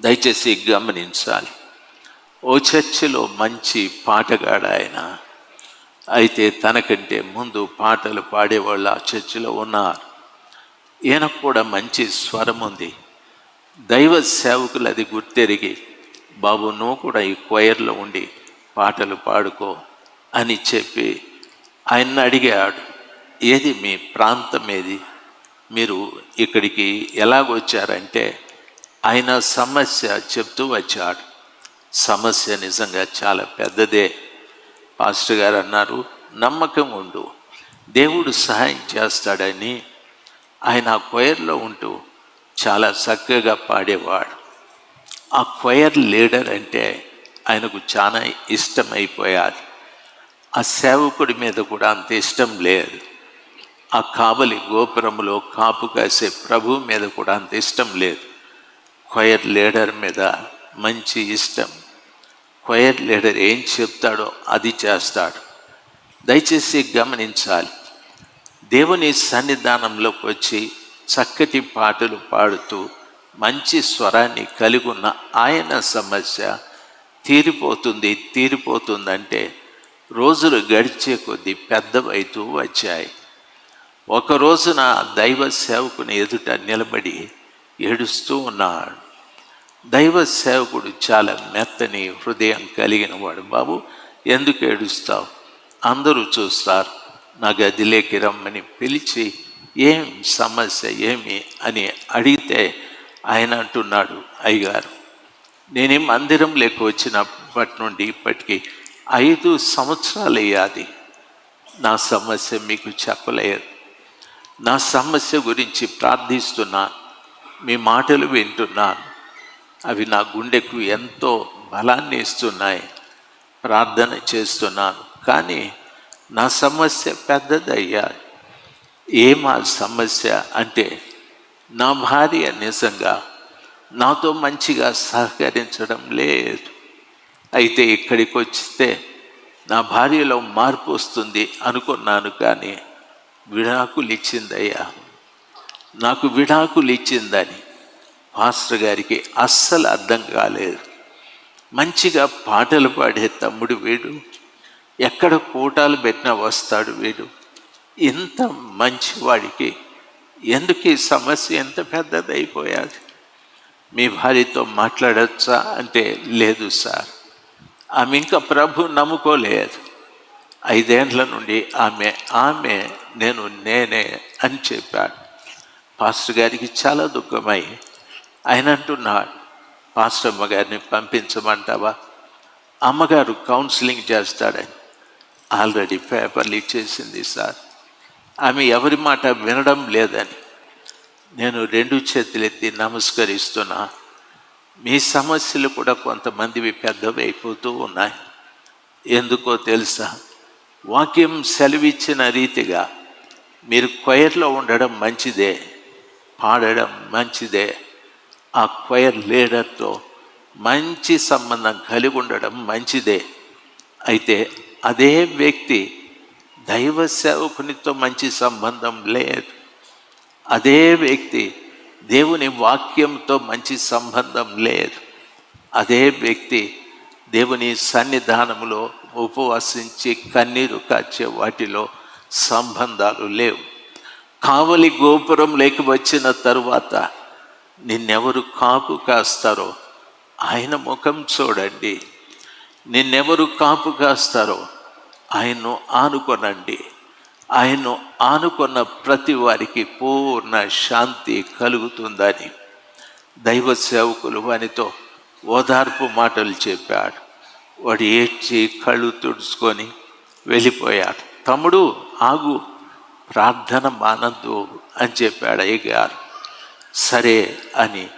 దయచేసి గమనించాలి ఓ చర్చిలో మంచి పాటగాడు ఆయన అయితే తనకంటే ముందు పాటలు పాడేవాళ్ళు ఆ చర్చిలో ఉన్నారు. ఈయనకు కూడా మంచి స్వరం ఉంది. దైవ సేవకులు అది గుర్తెరిగి బాబు నువ్వు కూడా ఈ క్వైర్లో ఉండి పాటలు పాడుకో అని చెప్పి ఆయన్ని అడిగాడు. ఏది మీ ప్రాంతం ఏది? మీరు ఇక్కడికి ఎలాగొచ్చారంటే ఆయన సమస్య చెప్తూ వచ్చాడు. సమస్య నిజంగా చాలా పెద్దదే. పాస్టర్ గారు అన్నారు నమ్మకం ఉండు. దేవుడు సహాయం చేస్తాడని ఆయన ఆ కొయర్లో ఉంటూ చాలా చక్కగా పాడేవాడు. ఆ కొయర్ లీడర్ అంటే ఆయనకు చాలా ఇష్టమైపోయారు. ఆ సేవకుడి మీద కూడా అంత ఇష్టం లేదు. ఆ కావలి గోపురంలో కాపు కాసే ప్రభు మీద కూడా అంత ఇష్టం లేదు. క్వయర్ లీడర్ మీద మంచి ఇష్టం. క్వయర్ లీడర్ ఏం చెప్తాడో అది చేస్తాడు. దయచేసి గమనించాలి. దేవుని సన్నిధానంలోకి వచ్చి చక్కటి పాటలు పాడుతూ మంచి స్వరాన్ని కలిగి ఉన్న ఆయన సమస్య తీరిపోతుంది తీరిపోతుందంటే రోజులు గడిచే కొద్దీ పెద్దవైతూ వచ్చాయి. ఒక రోజున దైవ సేవకుని ఎదుట నిలబడి ఏడుస్తూ ఉన్నాడు. దైవ సేవకుడు చాలా మెత్తని హృదయం కలిగిన వాడు బాబు. ఎందుకు ఏడుస్తావు? అందరూ చూస్తారు నా గదిలోకి రమ్మని పిలిచి ఏం సమస్య ఏమి అని అడిగితే ఆయన అంటున్నాడు అయ్యగారు నేను మందిరం లేక వచ్చినప్పటి నుండి ఇప్పటికీ ఐదు సంవత్సరాలు అయ్యాది. నా సమస్య మీకు చెప్పలేదు. నా సమస్య గురించి ప్రార్థిస్తున్నాను మీ మాటలు వింటున్నాను. అవి నా గుండెకు ఎంతో బలాన్ని ఇస్తున్నాయి. ప్రార్థన చేస్తున్నాను. కానీ నా సమస్య పెద్దదయ్యా. ఏమా సమస్య అంటే నా భార్య నిజంగా నాతో మంచిగా సహకరించడం లేదు. అయితే ఇక్కడికి వచ్చితే నా భార్యలో మార్పు వస్తుంది అనుకున్నాను కానీ విడాకులు ఇచ్చిందయ్యా నాకు విడాకులు ఇచ్చిందని పాస్టర్ గారికి అస్సలు అర్థం కాలేదు. మంచిగా పాటలు పాడే తమ్ముడు వీడు. ఎక్కడ కూటాలు పెట్టినా వస్తాడు వీడు. ఇంత మంచివాడికి ఎందుకు ఈ సమస్య ఎంత పెద్దదైపోయాది మీ భార్యతో మాట్లాడచ్చా? అంటే లేదు సార్. ఆమె ఇంకా ప్రభు నమ్ముకోలేదు. ఐదేండ్ల నుండి ఆమె ఆమె నేను నేనే అని చెప్పాడు. పాస్టర్ గారికి చాలా దుఃఖమై ఆయన అంటున్నాడు పాస్టర్ అమ్మగారిని పంపించమంటావా? అమ్మగారు కౌన్సిలింగ్ చేస్తాడని. ఆల్రెడీ పేపర్లు ఇచ్చేసింది సార్. ఆమె ఎవరి మాట వినడం లేదని. నేను రెండు చేతులెత్తి నమస్కరిస్తున్నా. మీ సమస్యలు కూడా కొంతమందివి పెద్దవి అయిపోతూ ఉన్నాయి. ఎందుకో తెలుసా? వాక్యం సెలవిచ్చిన రీతిగా మీరు క్వైర్లో ఉండడం మంచిదే పాడడం మంచిదే ఆ క్వైర్ లీడర్తో మంచి సంబంధం కలిగి ఉండడం మంచిదే. అయితే అదే వ్యక్తి దైవ సేవకునితో మంచి సంబంధం లేదు. అదే వ్యక్తి దేవుని వాక్యంతో మంచి సంబంధం లేదు. అదే వ్యక్తి దేవుని సన్నిధానంలో ఉపవాసించి కన్నీరు కాచే వాటిలో సంబంధాలు లేవు. కావలి గోపురం లేక వచ్చిన తరువాత నిన్నెవరు కాపు కాస్తారో ఆయన ముఖం చూడండి. నిన్నెవరు కాపు కాస్తారో ఆయన్ను ఆనుకొనండి. ఆయన్ను ఆనుకున్న ప్రతి వారికి పూర్ణ శాంతి కలుగుతుందని దైవ సేవకులు వానితో ఓదార్పు మాటలు చెప్పాడు. వాడు ఏడ్చి కళ్ళు తుడుచుకొని వెళ్ళిపోయాడు. తమ్ముడు ఆగు ప్రార్థన మానద్దు అని చెప్పాడు అయ్యగారు. సరే అని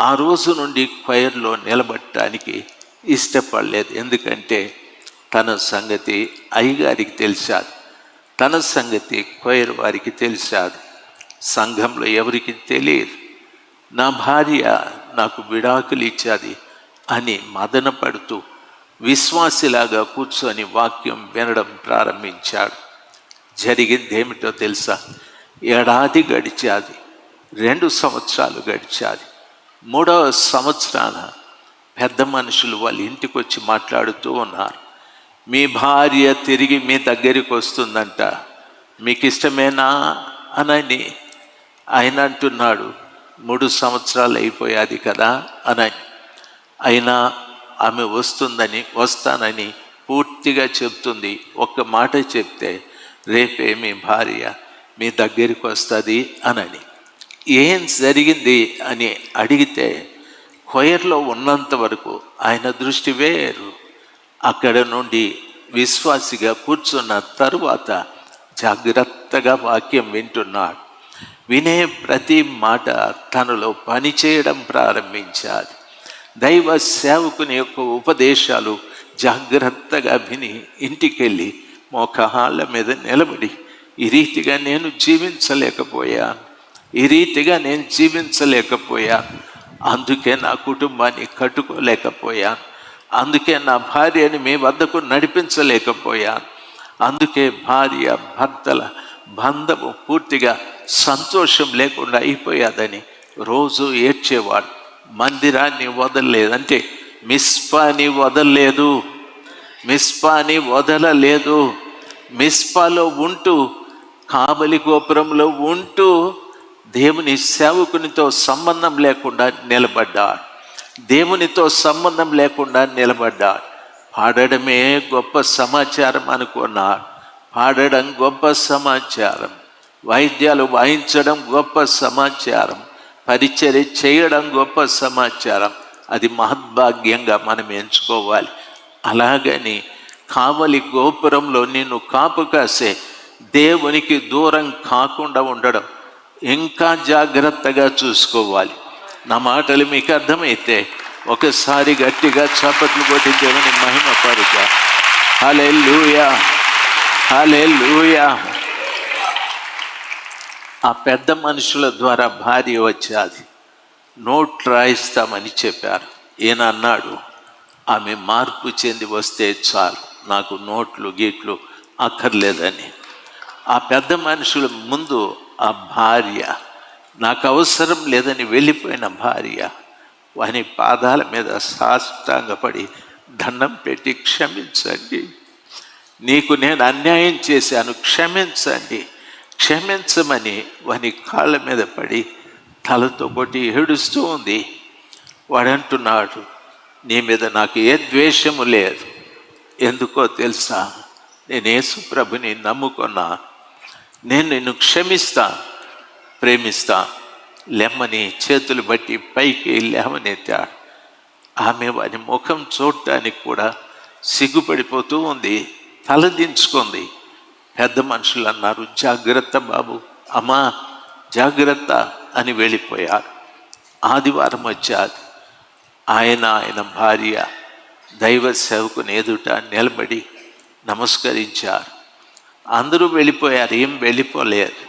ఆ రోజు నుండి క్వైర్లో నిలబడటానికి ఇష్టపడలేదు. ఎందుకంటే తన సంగతి అయ్యగారికి తెలిసాదు. తన సంగతి క్వైర్ వారికి తెలిసాదు. సంఘంలో ఎవరికి తెలియదు. నా భార్య నాకు విడాకులు ఇచ్చాది అని మదన పడుతూ విశ్వాసిలాగా కూర్చొని వాక్యం వినడం ప్రారంభించాడు. జరిగింది ఏమిటో తెలుసా? ఏడాది గడిచాది. రెండు సంవత్సరాలు గడిచాది. మూడవ సంవత్సరాన పెద్ద మనుషులు వాళ్ళ ఇంటికి వచ్చి మాట్లాడుతూ ఉన్నారు. మీ భార్య తిరిగి మీ దగ్గరికి వస్తుందంట. మీకు ఇష్టమేనా అనని. ఆయన అంటున్నాడు మూడు సంవత్సరాలు అయిపోయాది కదా అని అయినా ఆమె వస్తుందని వస్తానని పూర్తిగా చెప్తుంది. ఒక్క మాట చెప్తే రేపే మీ భార్య మీ దగ్గరికి వస్తుంది అనని. ఏం జరిగింది అని అడిగితే కొయర్లో ఉన్నంత వరకు ఆయన దృష్టి వేరు. అక్కడ నుండి విశ్వాసిగా కూర్చున్న తరువాత జాగ్రత్తగా వాక్యం వింటున్నాడు. వినే ప్రతి మాట తనలో పనిచేయడం ప్రారంభించాలి. దైవ సేవకుని యొక్క ఉపదేశాలు జాగ్రత్తగా విని ఇంటికెళ్ళి మోకాళ్ళ మీద నిలబడి ఈ రీతిగా నేను జీవించలేకపోయాను. ఈ రీతిగా నేను జీవించలేకపోయాను అందుకే నా కుటుంబాన్ని కట్టుకోలేకపోయాను అందుకే నా భార్యని మీ వద్దకు నడిపించలేకపోయాను అందుకే భార్య భర్తల బంధము పూర్తిగా సంతోషం లేకుండా అయిపోయాదని రోజు ఏడ్చేవాడు. మందిరాన్ని వదలలేదు అంటే మిస్పాని వదలలేదు. మిస్పాని వదలలేదు. మిస్పాలో ఉంటూ కాబలి గోపురంలో ఉంటూ దేవుని సేవకునితో సంబంధం లేకుండా నిలబడ్డాడు. దేవునితో సంబంధం లేకుండా నిలబడ్డాడు. పాడడమే గొప్ప సమాచారం అనుకున్నాడు. పాడడం గొప్ప సమాచారం. వాయిద్యాలు వాయించడం గొప్ప సమాచారం. పరిచర్య చేయడం గొప్ప సమాచారం. అది మహద్భాగ్యంగా మనం ఎంచుకోవాలి. అలాగని కావలి గోపురంలో నిన్ను కాపు కాసే దేవునికి దూరం కాకుండా ఉండడం ఇంకా జాగ్రత్తగా చూసుకోవాలి. నా మాటలు మీకు అర్థమైతే ఒకసారి గట్టిగా చప్పట్లు కొట్టి దేవుని మహిమ పరుగా. హలే లూయా హలే లూయా ఆ పెద్ద మనుషుల ద్వారా భార్య వచ్చాది. నోట్ రాయిస్తామని చెప్పారు. ఈయన అన్నాడు ఆమె మార్పు చెంది వస్తే చాలు. నాకు నోట్లు గీట్లు అక్కర్లేదని. ఆ పెద్ద మనుషుల ముందు ఆ భార్య నాకు అవసరం లేదని వెళ్ళిపోయిన భార్య వాని పాదాల మీద సాష్టాంగపడి దండం పెట్టి క్షమించండి. నీకు నేను అన్యాయం చేశాను క్షమించండి. క్షమించమని వాని కాళ్ళ మీద పడి తలతో కొట్టి ఏడుస్తూ ఉంది. వాడంటున్నాడు నీ మీద నాకు ఏ ద్వేషము లేదు. ఎందుకో తెలుసా నేను యేసు ప్రభుని నమ్ముకున్నా. నేను నిన్ను క్షమిస్తా ప్రేమిస్తా. లెమ్మని చేతులు బట్టి పైకి లేవనెత్తాడు ఆమె వారి ముఖం చూడటానికి కూడా సిగ్గుపడిపోతూ ఉంది తలదించుకుంది. పెద్ద మనుషులు అన్నారు జాగ్రత్త బాబు అమ్మా జాగ్రత్త అని వెళ్ళిపోయారు. ఆదివారం వచ్చాది ఆయన ఆయన భార్య దైవ సేవకుని ఎదుట నిలబడి నమస్కరించారు. అందరూ వెళ్ళిపోయారు ఏం వెళ్ళిపోలేరు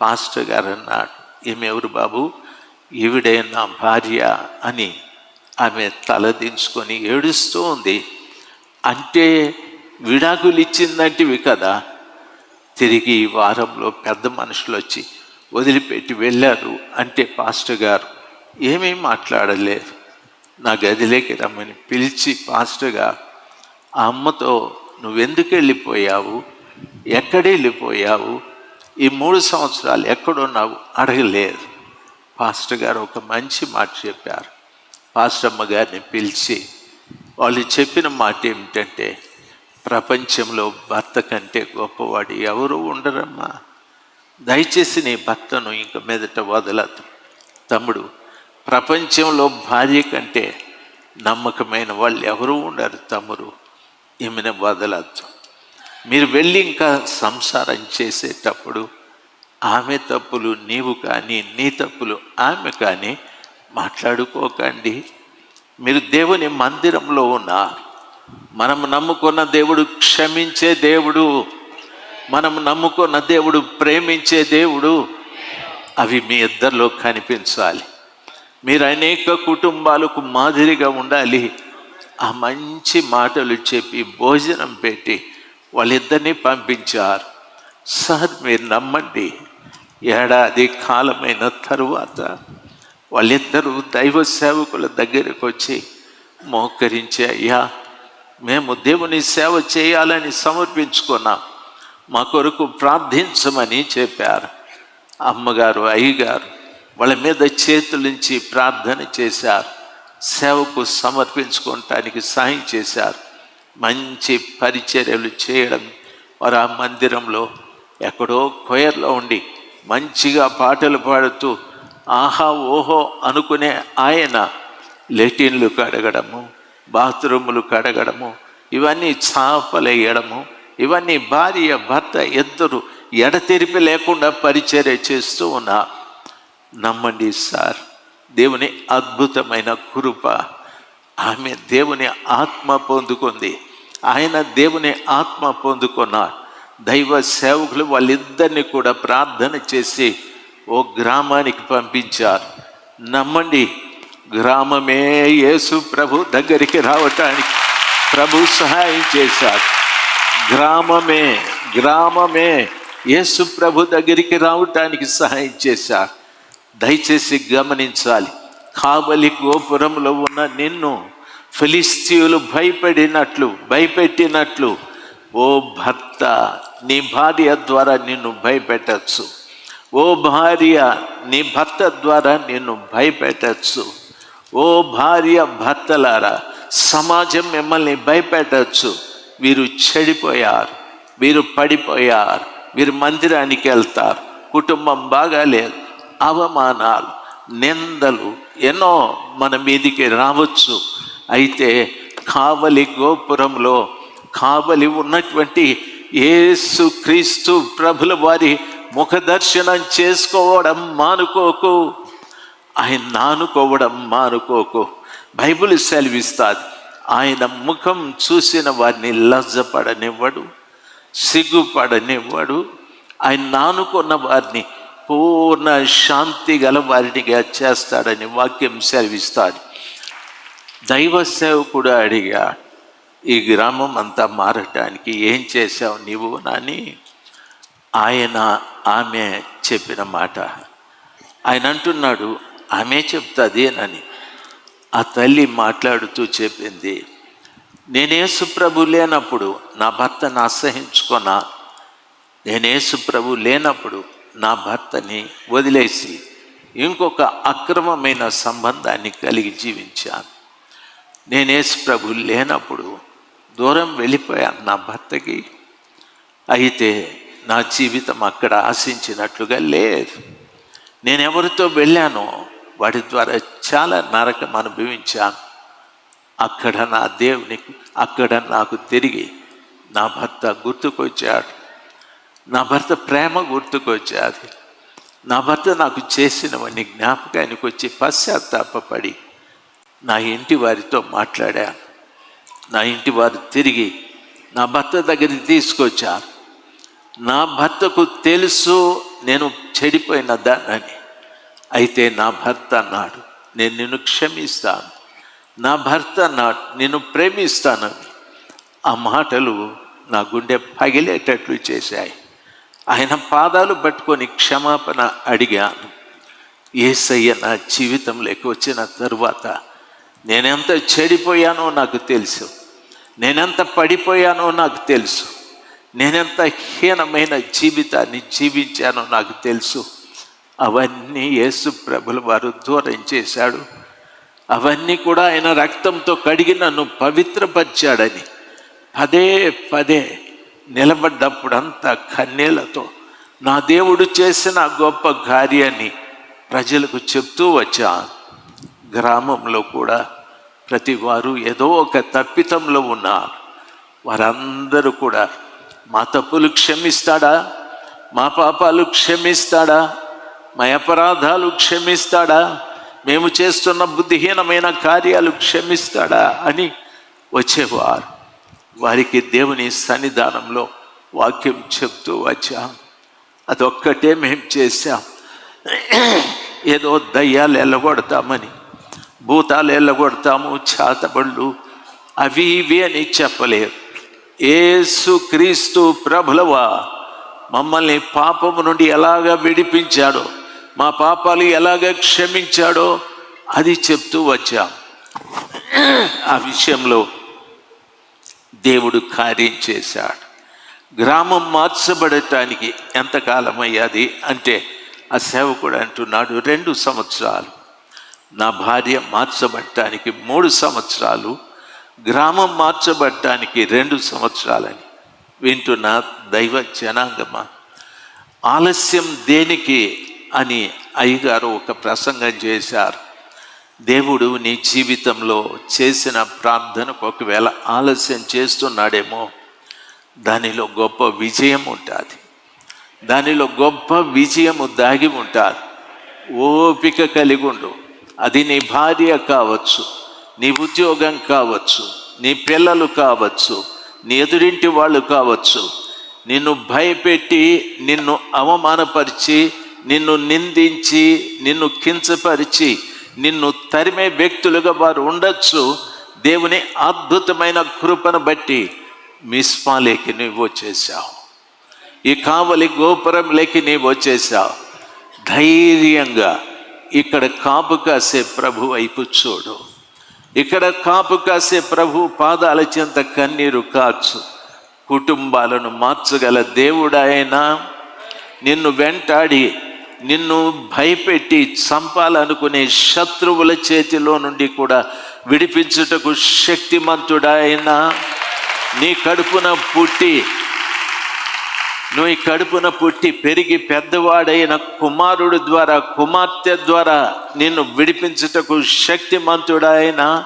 పాస్టర్ గారు అన్నాడు ఈమె ఎవరు బాబు? ఈవిడే నా భార్య అని ఆమె తలదించుకొని ఏడుస్తూ ఉంది. అంటే విడాకులు ఇచ్చిందంటివి కదా. తిరిగి ఈ వారంలో పెద్ద మనుషులు వచ్చి వదిలిపెట్టి వెళ్ళారు అంటే పాస్టర్ గారు ఏమీ మాట్లాడలేదు. నా గదిలోకి రమ్మని పిలిచి పాస్టర్ గారు ఆ అమ్మతో నువ్వెందుకు వెళ్ళిపోయావు? ఎక్కడ వెళ్ళిపోయావు? ఈ మూడు సంవత్సరాలు ఎక్కడున్నావు? అడగలేదు. పాస్టర్ గారు ఒక మంచి మాట చెప్పారు. పాస్టర్ గారిని పిలిచి వాళ్ళు చెప్పిన మాట ఏమిటంటే ప్రపంచంలో భర్త కంటే గొప్పవాడు ఎవరు ఉండరమ్మా. దయచేసి నీ భర్తను ఇంక మీదట వదలదు. తమ్ముడు ప్రపంచంలో భార్య కంటే నమ్మకమైన వాళ్ళు ఎవరూ ఉండరు తమ్ముడు. ఈమెను వదలద్దు. మీరు వెళ్ళి ఇంకా సంసారం చేసేటప్పుడు ఆమె తప్పులు నీవు కానీ నీ తప్పులు ఆమె కానీ మాట్లాడుకోకండి. మీరు దేవుని మందిరంలో ఉన్నారు మనం నమ్ముకున్న దేవుడు క్షమించే దేవుడు మనం నమ్ముకున్న దేవుడు ప్రేమించే దేవుడు అవి మీ ఇద్దరిలో కనిపించాలి. మీరు అనేక కుటుంబాలకు మాదిరిగా ఉండాలి. ఆ మంచి మాటలు చెప్పి భోజనం పెట్టి వాళ్ళిద్దరినీ పంపించారు. సార్ మీరు నమ్మండి. ఏడాది కాలమైన తరువాత వాళ్ళిద్దరూ దైవ సేవకుల దగ్గరికి వచ్చి మోకరించి అయ్యా మేము దేవుని సేవ చేయాలని సమర్పించుకున్నాం. మా కొరకు ప్రార్థించమని చెప్పారు. అమ్మగారు అయ్యగారు వాళ్ళ మీద చేతులుంచి ప్రార్థన చేశారు. సేవకు సమర్పించుకోవటానికి సాయం చేశారు. మంచి పరిచర్యలు చేయడం వారు ఆ మందిరంలో ఎక్కడో కొయర్లో ఉండి మంచిగా పాటలు పాడుతూ ఆహా ఓహో అనుకునే ఆయన లెటిన్లు కడగడము బాత్రూములు కడగడము ఇవన్నీ చాపలేయడము ఇవన్నీ భార్య భర్త ఇద్దరు ఎడతెరిపి లేకుండా పరిచర్య చేస్తూ ఉన్నా నమ్మండి సార్ దేవుని అద్భుతమైన కృప ఆమె దేవుని ఆత్మ పొందుకుంది. ఆయన దేవుని ఆత్మ పొందుకున్నాడు. దైవ సేవకులు వాళ్ళిద్దరిని కూడా ప్రార్థన చేసి ఓ గ్రామానికి పంపించారు. నమ్మండి గ్రామమే యేసు ప్రభు దగ్గరికి రావటానికి ప్రభు సహాయం చేశారు. గ్రామమే గ్రామమే యేసు ప్రభు దగ్గరికి రావటానికి సహాయం చేశారు. దయచేసి గమనించాలి. కాబలి గోపురంలో ఉన్న నిన్ను ఫిలిస్తీయులు భయపడినట్లు భయపెట్టినట్లు ఓ భర్త నీ భార్య ద్వారా నిన్ను భయపెట్టచ్చు. ఓ భార్య నీ భర్త ద్వారా నిన్ను భయపెట్టచ్చు. ఓ భార్య భర్తలారా సమాజం మిమ్మల్ని భయపెట్టచ్చు. వీరు చెడిపోయారు వీరు పడిపోయారు వీరు మందిరానికి వెళ్తారు. కుటుంబం బాగాలేదు అవమానాలు నిందలు ఎన్నో మన మీదికి రావచ్చు. అయితే కావలి గోపురంలో కావలి ఉన్నటువంటి ఏసు క్రీస్తు ప్రభుల వారి ముఖదర్శనం చేసుకోవడం మానుకోకు. ఆయన నానుకోవడం మానుకోకు. బైబిల్ సెలవిస్తుంది ఆయన ముఖం చూసిన వారిని లజ్జపడనివ్వడు సిగ్గుపడనివ్వడు. ఆయన నానుకున్న వారిని పూర్ణ శాంతి గల వారినిగా చేస్తాడని వాక్యం సెలవిస్తాడు దైవ సేవకుడు అడిగా ఈ గ్రామం అంతా మారటానికి ఏం చేశావు నీవు? నాని ఆయన ఆమె చెప్పిన మాట. ఆయన అంటున్నాడు ఆమె చెప్తుంది అని ఆ తల్లి మాట్లాడుతూ చెప్పింది నేనేసు ప్రభు లేనప్పుడు నా భర్తను అసహించుకున్నా నేనేసు ప్రభు లేనప్పుడు నా భర్తని వదిలేసి ఇంకొక అక్రమమైన సంబంధాన్ని కలిగి జీవించాను. నేనేసు ప్రభు లేనప్పుడు దూరం వెళ్ళిపోయాను నా భర్తకి. అయితే నా జీవితం అక్కడ ఆశించినట్లుగా లేదు. నేను ఎవరితో వెళ్ళానో వాటి ద్వారా చాలా నరకం అనుభవించాను. అక్కడ నా దేవునికి అక్కడ నాకు తిరిగి నా భర్త గుర్తుకొచ్చాడు. నా భర్త ప్రేమ గుర్తుకొచ్చాది. నా భర్త నాకు చేసినవన్నీ జ్ఞాపకానికి వచ్చి పశ్చాత్తాపడి నా ఇంటి వారితో మాట్లాడా. నా ఇంటి వారు తిరిగి నా భర్త దగ్గరికి తీసుకొచ్చారు నా భర్తకు తెలుసు నేను చెడిపోయిన దానని. అయితే నా భర్త అన్నాడు నేను నిన్ను క్షమిస్తాను. నా భర్త అన్నాడు నిన్ను ప్రేమిస్తానని ఆ మాటలు నా గుండె పగిలేటట్లు చేశాయి. ఆయన పాదాలు పట్టుకొని క్షమాపణ అడిగాను. ఏసయ్య నా జీవితంలోకి వచ్చిన తరువాత నేనెంత చెడిపోయానో నాకు తెలుసు. నేనెంత పడిపోయానో నాకు తెలుసు. నేనెంత హీనమైన జీవితాన్ని జీవించానో నాకు తెలుసు. అవన్నీ యేసు ప్రభులు వారు దూరం చేశాడు. అవన్నీ కూడా ఆయన రక్తంతో కడిగి నన్ను పవిత్రపరిచాడని. పదే పదే నిలబడ్డప్పుడంతా కన్నీళ్ళతో నా దేవుడు చేసిన గొప్ప కార్యాన్ని ప్రజలకు చెప్తూ వచ్చాను. గ్రామంలో కూడా ప్రతి వారు ఏదో ఒక తప్పితంలో ఉన్నారు. వారందరూ కూడా మా తప్పులు క్షమిస్తాడా? మా పాపాలు క్షమిస్తాడా? మా అపరాధాలు క్షమిస్తాడా? మేము చేస్తున్న బుద్ధిహీనమైన కార్యాలు క్షమిస్తాడా? అని వచ్చేవారు. వారికి దేవుని సన్నిధానంలో వాక్యం చెప్తూ వచ్చాం. అదొక్కటే మేము చేశాం. ఏదో దయ్యాలు ఎల్లగొడతామని భూతాలు ఎల్లగొడతాము చాతబళ్ళు. అవి ఇవి అని చెప్పలేరు. ఏసు క్రీస్తు ప్రభులవా? మమ్మల్ని పాపము నుండి ఎలాగ విడిపించాడో మా పాపాలు ఎలాగ క్షమించాడో అది చెప్తూ వచ్చాం. ఆ విషయంలో దేవుడు కార్యం చేశాడు. గ్రామం మార్చబడటానికి ఎంతకాలం అయ్యాది అంటే ఆ సేవకుడు అంటున్నాడు రెండు సంవత్సరాలు. నా భార్య మార్చబట్టానికి మూడు సంవత్సరాలు గ్రామం మార్చబట్టానికి రెండు సంవత్సరాలని. వింటున్న దైవ జనాంగమా? ఆలస్యం దేనికి అని అయ్యగారు ఒక ప్రసంగం చేశారు. దేవుడు నీ జీవితంలో చేసిన ప్రార్థనకు ఒకవేళ ఆలస్యం చేస్తున్నాడేమో దానిలో గొప్ప విజయం ఉంటుంది. దానిలో గొప్ప విజయము దాగి ఉంటుంది. ఓపిక కలిగి ఉండు. అది నీ భార్య కావచ్చు నీ ఉద్యోగం కావచ్చు నీ పిల్లలు కావచ్చు నీ ఎదురింటి వాళ్ళు కావచ్చు. నిన్ను భయపెట్టి నిన్ను అవమానపరిచి నిన్ను నిందించి నిన్ను కించపరిచి నిన్ను తరిమే వ్యక్తులుగా వారు ఉండొచ్చు. దేవుని అద్భుతమైన కృపను బట్టి మిస్మాలేకి నువ్వు వచ్చేసావు ఈ కావలి గోపురంలోకి నీవు వచ్చేసావు ధైర్యంగా ఇక్కడ కాపు కాసే ప్రభు వైపు చూడు. ఇక్కడ కాపు కాసే ప్రభు పాదాల చెంత కన్నీరు కాచు. కుటుంబాలను మార్చగల దేవుడాయన నిన్ను వెంటాడి నిన్ను భయపెట్టి చంపాలనుకునే శత్రువుల చేతిలో నుండి కూడా విడిపించుటకు శక్తిమంతుడాయన. నీ కడుపున పుట్టి నువ్వు కడుపున పుట్టి పెరిగి పెద్దవాడైన కుమారుడు ద్వారా కుమార్తె ద్వారా నిన్ను విడిపించుటకు శక్తిమంతుడైన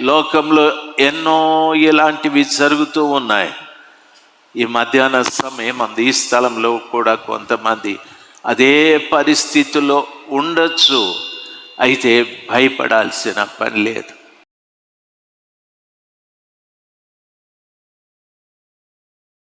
లోకంలో ఎన్నో ఇలాంటివి జరుగుతూ ఉన్నాయి. ఈ మధ్యాహ్న సమయం అంది ఈ స్థలంలో కూడా కొంతమంది అదే పరిస్థితిలో ఉండొచ్చు. అయితే భయపడాల్సిన పని లేదు.